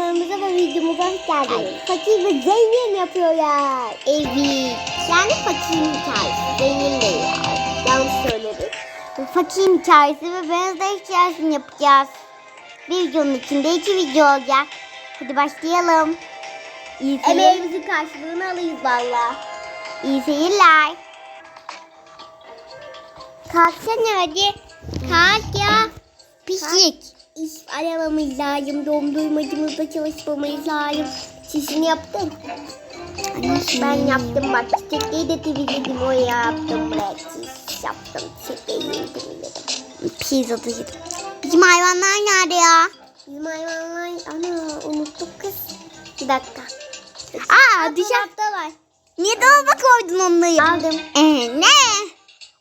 Kanalımıza ve videomuza hoş geldiniz. Fakir ve zengin yapıyorlar. Evet. Yani fakirin hikayesi. Zengin değil ya. Yanlış söyledim. Bu fakirin hikayesi ve da hikayesini yapacağız. Bir videonun içinde iki video olacak. Hadi başlayalım. İyi seyirler. Emeğimizin karşılığını alırız valla. İyi seyirler. Kalksana hadi. Kalk ya. Pislik. İş aramamız lazım. Dondurmacımızda çalışmamız lazım. Çişini yaptın. Ben yaptım bak. Çiçekleri de temizledim. O yaptım. Buraya çiş yaptım. Çiçekleri yedim. Pizza da yedim. Bizim hayvanlar nerede ya? Bizim hayvanlar... Ana unuttuk kız. Bir dakika. Aa dışarıda var. Niye dolaba koydun onları? Aldım. Ee, ne?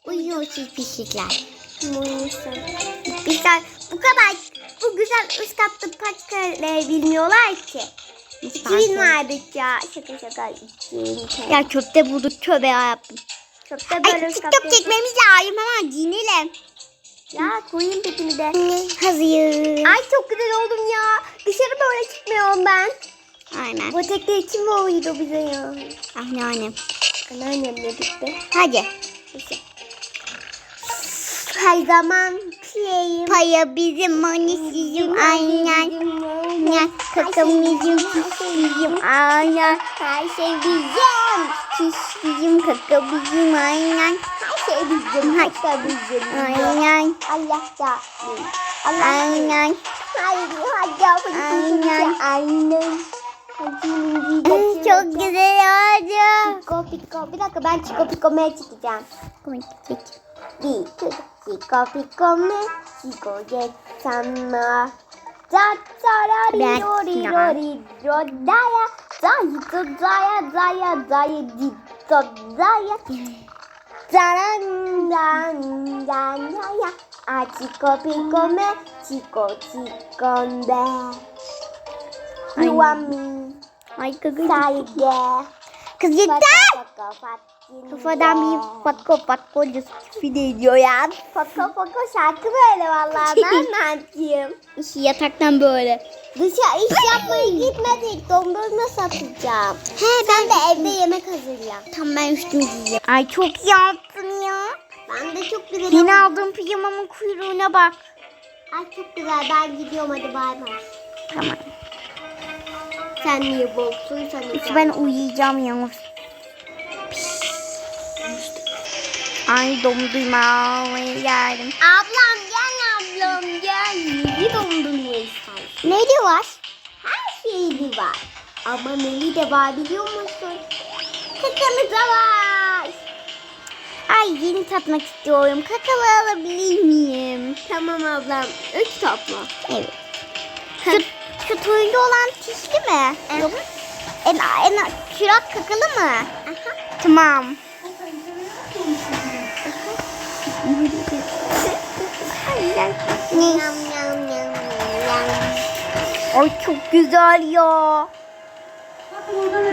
Uyuyor siz pislikler. Uyuyorsun. Güzel. Bu kadar bu güzel üst katta paçkaları bilmiyorlar ki. İki verdik ya. Şaka şaka. Ya köfte bulduk köbe yaptım. Çöpte Ay böyle üst TikTok katta- çekmemiz lazım hemen giyinelim. Ya koyayım petimi de. Hazır. Ay çok güzel oldum ya. Dışarı böyle çıkmıyorum ben. Aynen. Bu tekte kim oydu bize ya? Anneannem. Anneannemle bitti. Hadi. Her zaman piyeyim. Paya bizim mani sizin aynen. Aynen. Kakam bizim bizim aynen. Her şey bizim. Pis bizim kaka bizim aynen. Her şey bizim. Hatta bizim. Aynen. Allah da. Aynen. Haydi hadi. Aynen. Aynen. Ay, Çok güzel oldu. Piko piko. Bir dakika ben çiko piko me çıkacağım. Bir, iki, çiko piko me. Çiko get sana. Da da da ri Ben ro ri sana. ro ri ro da ya. Da yi do da ya da ya da ya di do da ya. Dan dan dan ya ya. A çiko piko me. Çiko çiko me. You want me? Ay kaka. Saygı. Kız yeter. Kafadan bir patko patko fide ediyor ya. Fako fako şarkı böyle vallahi ben yapayım? İşi yataktan böyle. Dışarı iş yapmaya gitmedik. Dondurma satacağım. He Sen de evde yemek hazırla. Tam ben üstümü giyeceğim. Ay çok iyi yaptın ya. Ben de çok güzel Yeni aldığım pijamamın kuyruğuna bak. Ay çok güzel. Ben gidiyorum hadi bay bay. Tamam. Sen niye boksun? Sen Peki ben uyuyacağım yalnız. Ay dondurmayı geldim. Ablam gel ablam gel. Yedi dondurma istersin. Neydi var? Her şeyi var. Ama neli de var biliyor musun? Kakalı da var. Ay yeni tatmak istiyorum. Kakalı alabilir miyim? Tamam ablam. Üç topla. Evet. Şu turuncu olan tişli mi? Evet. Yok. En, en şurak kakalı mı? Aha. Tamam. Yam. Ay çok güzel ya. Bakın orada